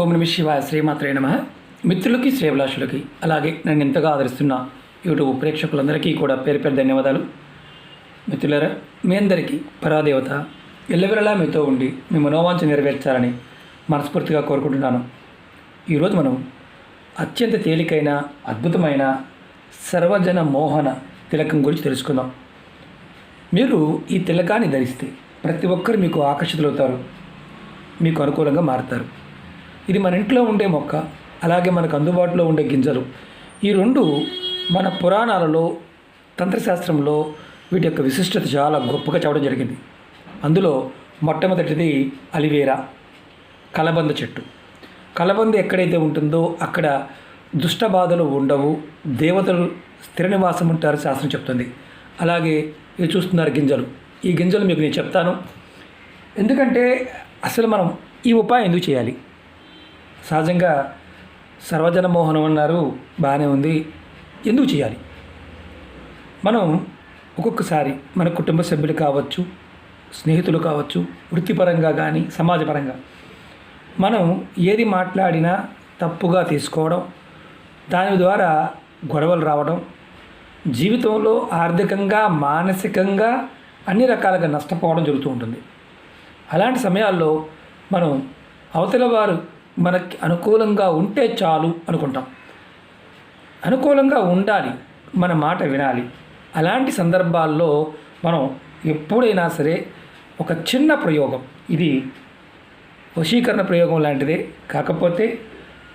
ఓం నమ శివాయ శ్రీమాత్రే నమ. మిత్రులకి శ్రేభిలాషులకి అలాగే నన్ను ఎంతగా ఆదరిస్తున్న యూట్యూబ్ ప్రేక్షకులందరికీ కూడా పేరు పేరు ధన్యవాదాలు. మిత్రులరా మీ అందరికీ పరాదేవత ఎల్లవెల్లలా మీతో ఉండి మీ మనోవాంఛ నెరవేర్చాలని మనస్ఫూర్తిగా కోరుకుంటున్నాను. ఈరోజు మనం అత్యంత తేలికైన అద్భుతమైన సర్వజన మోహన తిలకం గురించి తెలుసుకుందాం. మీరు ఈ తిలకాన్ని ధరిస్తే ప్రతి ఒక్కరు మీకు ఆకర్షితులవుతారు మీకు అనుకూలంగా మారుతారు. ఇది మన ఇంట్లో ఉండే మొక్క అలాగే మనకు అందుబాటులో ఉండే గింజలు. ఈ రెండు మన పురాణాలలో తంత్రశాస్త్రంలో వీటి యొక్క విశిష్టత చాలా గొప్పగా చెప్పడం జరిగింది. అందులో మొట్టమొదటిది అలివేరా కలబంద చెట్టు. కలబంద ఎక్కడైతే ఉంటుందో అక్కడ దుష్ట బాధలు ఉండవు దేవతలు స్థిర నివాసం ఉంటారు శాస్త్రం చెప్తుంది. అలాగే ఇవి చూస్తున్నారు గింజలు. ఈ గింజలు మీకు నేను చెప్తాను. ఎందుకంటే అసలు మనం ఈ ఉపాయం ఎందుకు చేయాలి? సహజంగా సర్వజన మోహనం అన్నారు. బాగానే ఉంది. ఎందుకు చేయాలి? మనం ఒక్కొక్కసారి మన కుటుంబ సభ్యులు కావచ్చు స్నేహితులు కావచ్చు వృత్తిపరంగా కానీ సమాజపరంగా మనం ఏది మాట్లాడినా తప్పుగా తీసుకోవడం దాని ద్వారా గొడవలు రావడం జీవితంలో ఆర్థికంగా మానసికంగా అన్ని రకాలుగా నష్టపోవడం జరుగుతూ ఉంటుంది. అలాంటి సమయాల్లో మనం అవతల వారు మనకి అనుకూలంగా ఉంటే చాలు అనుకుంటాం. అనుకూలంగా ఉండాలి మన మాట వినాలి. అలాంటి సందర్భాల్లో మనం ఎప్పుడైనా సరే ఒక చిన్న ప్రయోగం ఇది వశీకరణ ప్రయోగం లాంటిదే కాకపోతే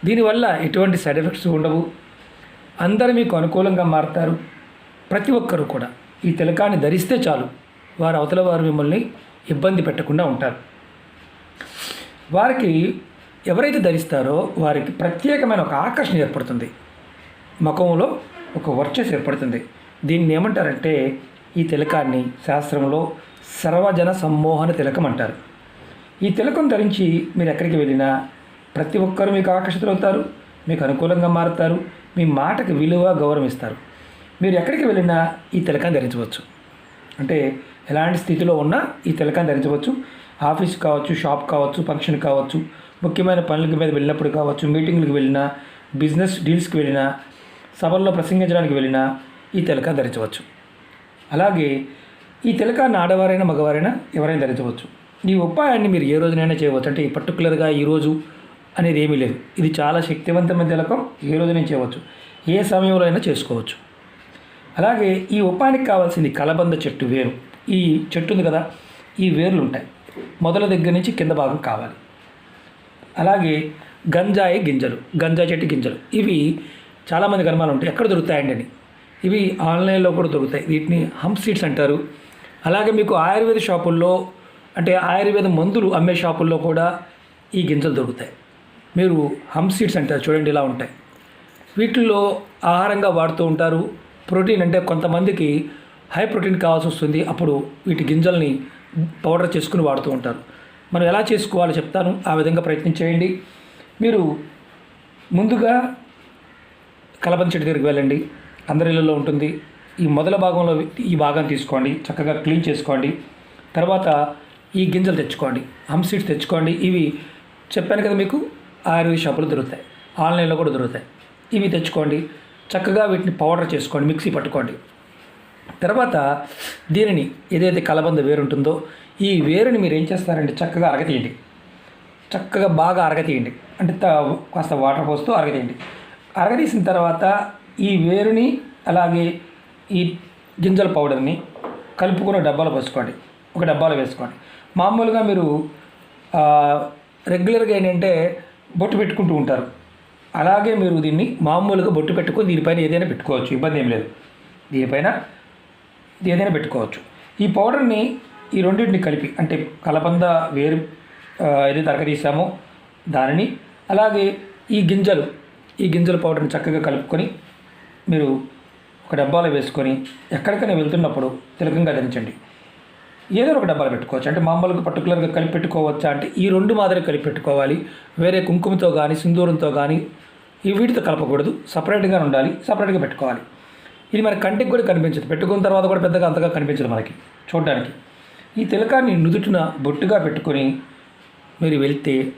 దీనివల్ల ఎటువంటి సైడ్ ఎఫెక్ట్స్ ఉండవు. అందరూ మీకు అనుకూలంగా మారుతారు ప్రతి ఒక్కరూ కూడా. ఈ తిలకాన్ని ధరిస్తే చాలు వారు అవతల వారు మిమ్మల్ని ఇబ్బంది పెట్టకుండా ఉంటారు. వారికి ఎవరైతే ధరిస్తారో వారికి ప్రత్యేకమైన ఒక ఆకర్షణ ఏర్పడుతుంది. ముఖంలో ఒక వర్చస్ ఏర్పడుతుంది. దీన్ని ఏమంటారంటే ఈ తిలకాన్ని శాస్త్రంలో సర్వజన సమ్మోహన తిలకం అంటారు. ఈ తిలకం ధరించి మీరు ఎక్కడికి వెళ్ళినా ప్రతి ఒక్కరు మీకు ఆకర్షితులవుతారు మీకు అనుకూలంగా మారుతారు మీ మాటకు విలువ గౌరవిస్తారు. మీరు ఎక్కడికి వెళ్ళినా ఈ తిలకాన్ని ధరించవచ్చు. అంటే ఎలాంటి స్థితిలో ఉన్నా ఈ తిలకాన్ని ధరించవచ్చు. ఆఫీస్ కావచ్చు షాప్ కావచ్చు ఫంక్షన్ కావచ్చు ముఖ్యమైన పనులకి మీద వెళ్ళినప్పుడు కావచ్చు మీటింగ్లకు వెళ్ళినా బిజినెస్ డీల్స్కి వెళ్ళినా సభల్లో ప్రసంగించడానికి వెళ్ళినా ఈ తిలక ధరించవచ్చు. అలాగే ఈ తిలకాన్ని ఆడవారైనా మగవారైనా ఎవరైనా ధరించవచ్చు. ఈ ఉపాయాన్ని మీరు ఏ రోజునైనా చేయవచ్చు. అంటే ఈ పర్టికులర్గా ఈరోజు అనేది ఏమీ లేదు. ఇది చాలా శక్తివంతమైన తిలకం. ఏ రోజునైనా చేయవచ్చు. ఏ సమయంలో అయినా చేసుకోవచ్చు. అలాగే ఈ ఉపాయానికి కావాల్సింది కలబంద చెట్టు వేరు. ఈ చెట్టు ఉంది కదా ఈ వేర్లు ఉంటాయి మొదల దగ్గర నుంచి కింద భాగం కావాలి. అలాగే గంజాయి గింజలు గంజాయి చెట్టు గింజలు. ఇవి చాలామంది కనుమాలు ఉంటాయి. ఎక్కడ దొరుకుతాయండి అని. ఇవి ఆన్లైన్లో కూడా దొరుకుతాయి. వీటిని హంప్ సీడ్స్ అంటారు. అలాగే మీకు ఆయుర్వేద షాపుల్లో అంటే ఆయుర్వేద మందులు అమ్మే షాపుల్లో కూడా ఈ గింజలు దొరుకుతాయి. మీరు హంప్ సీడ్స్ అంటారు. చూడండి ఇలా ఉంటాయి. వీటిల్లో ఆహారంగా వాడుతూ ఉంటారు. ప్రోటీన్ అంటే కొంతమందికి హై ప్రోటీన్ కావాల్సి వస్తుంది. అప్పుడు వీటి గింజల్ని పౌడర్ చేసుకుని వాడుతూ ఉంటారు. మనం ఎలా చేసుకోవాలో చెప్తాను. ఆ విధంగా ప్రయత్నం చేయండి. మీరు ముందుగా కలబంద చెట్టు దగ్గరికి వెళ్ళండి. అందరి ఇళ్ళలో ఉంటుంది. ఈ మొదల భాగంలో ఈ భాగం తీసుకోండి. చక్కగా క్లీన్ చేసుకోండి. తర్వాత ఈ గింజలు తెచ్చుకోండి. హమ్ సీడ్స్ తెచ్చుకోండి. ఇవి చెప్పాను కదా మీకు ఆయుర్వేద షాపులు దొరుకుతాయి. ఆన్లైన్లో కూడా దొరుకుతాయి. ఇవి తెచ్చుకోండి. చక్కగా వీటిని పౌడర్ చేసుకోండి. మిక్సీ పట్టుకోండి. తర్వాత దీనిని ఏదైతే కలబంద వేరు ఉంటుందో ఈ వేరుని మీరు ఏం చేస్తారంటే చక్కగా అరగతీయండి. చక్కగా బాగా అరగతీయండి. అంటే త- కాస్త వాటర్ పోస్తూ అరగతీయండి. అరగతీసిన తర్వాత ఈ వేరుని అలాగే ఈ గింజల పౌడర్ని కలుపుకున్న డబ్బాలో పోసుకోండి. ఒక డబ్బాలో వేసుకోండి. మామూలుగా మీరు రెగ్యులర్గా ఏంటంటే బొట్టు పెట్టుకుంటూ ఉంటారు. అలాగే మీరు దీన్ని మామూలుగా బొట్టు పెట్టుకొని దీనిపైన ఏదైనా పెట్టుకోవచ్చు. ఇబ్బంది ఏం లేదు. దీనిపైన ఇది ఏదైనా పెట్టుకోవచ్చు. ఈ పౌడర్ని ఈ రెండింటిని కలిపి అంటే కలబంద వేరు ఏది ఏదైతే దానిని అలాగే ఈ గింజలు ఈ గింజల పౌడర్ని చక్కగా కలుపుకొని మీరు ఒక డబ్బాలో వేసుకొని ఎక్కడికైనా వెళ్తున్నప్పుడు తిలకంగా ధరించండి ఏదో ఒక డబ్బాలు పెట్టుకోవచ్చు. అంటే మామూలుగా పర్టికులర్గా కలిపి పెట్టుకోవచ్చా అంటే ఈ రెండు మాదిరి కలిపి పెట్టుకోవాలి. వేరే కుంకుమతో కానీ సింధూరంతో కానీ ఈ వీటితో కలపకూడదు. సపరేట్గా ఉండాలి. సపరేట్గా పెట్టుకోవాలి. ఇది మన కంటికి కూడా కనిపించదు. పెట్టుకున్న తర్వాత కూడా పెద్దగా అంతగా కనిపించదు మనకి చూడడానికి. ఈ తిలకాన్ని నుదుటిన బొట్టుగా పెట్టుకొని మీరు వెళ్తే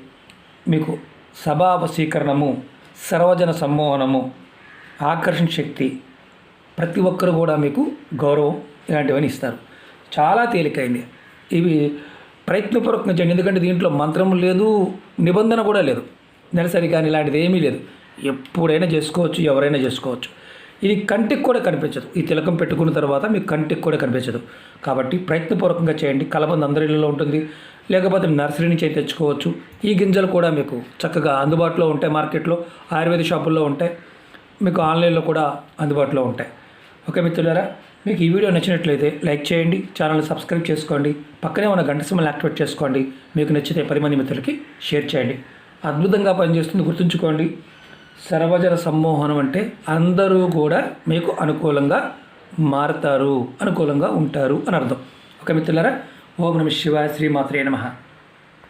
మీకు సభావశీకరణము సర్వజన సమ్మోహనము ఆకర్షణ శక్తి ప్రతి ఒక్కరు కూడా మీకు గౌరవం ఇలాంటివన్నీ ఇస్తారు. చాలా తేలికైంది. ఇవి ప్రయత్నపూర్వకంగా చేయండి. ఎందుకంటే దీంట్లో మంత్రం లేదు నిబంధన కూడా లేదు. నెలసరి కానీ ఇలాంటిది ఏమీ లేదు. ఎప్పుడైనా చేసుకోవచ్చు ఎవరైనా చేసుకోవచ్చు. ఇది కంటికి కూడా కనిపించదు. ఈ తిలకం పెట్టుకున్న తర్వాత మీకు కంటికి కూడా కనిపించదు. కాబట్టి ప్రయత్నపూర్వకంగా చేయండి. కలబంద అందరి ఇళ్ళలో ఉంటుంది. లేకపోతే నర్సరీ నుంచి అయితే తెచ్చుకోవచ్చు. ఈ గింజలు కూడా మీకు చక్కగా అందుబాటులో ఉంటాయి మార్కెట్లో. ఆయుర్వేద షాపుల్లో ఉంటాయి. మీకు ఆన్లైన్లో కూడా అందుబాటులో ఉంటాయి. ఓకే మిత్రులారా మీకు ఈ వీడియో నచ్చినట్లయితే లైక్ చేయండి ఛానల్ సబ్స్క్రైబ్ చేసుకోండి పక్కనే ఉన్న గంట సింబల్ యాక్టివేట్ చేసుకోండి. మీకు నచ్చితే పది మంది మిత్రులకి షేర్ చేయండి. అద్భుతంగా పనిచేస్తుంది గుర్తుంచుకోండి. సర్వజన సమ్మోహనం అంటే అందరూ కూడా మీకు అనుకూలంగా మారతారు అనుకూలంగా ఉంటారు అని అర్థం. ఓకే మిత్రులారా ఓం నమ శివాయ శ్రీమాత్రే నమ.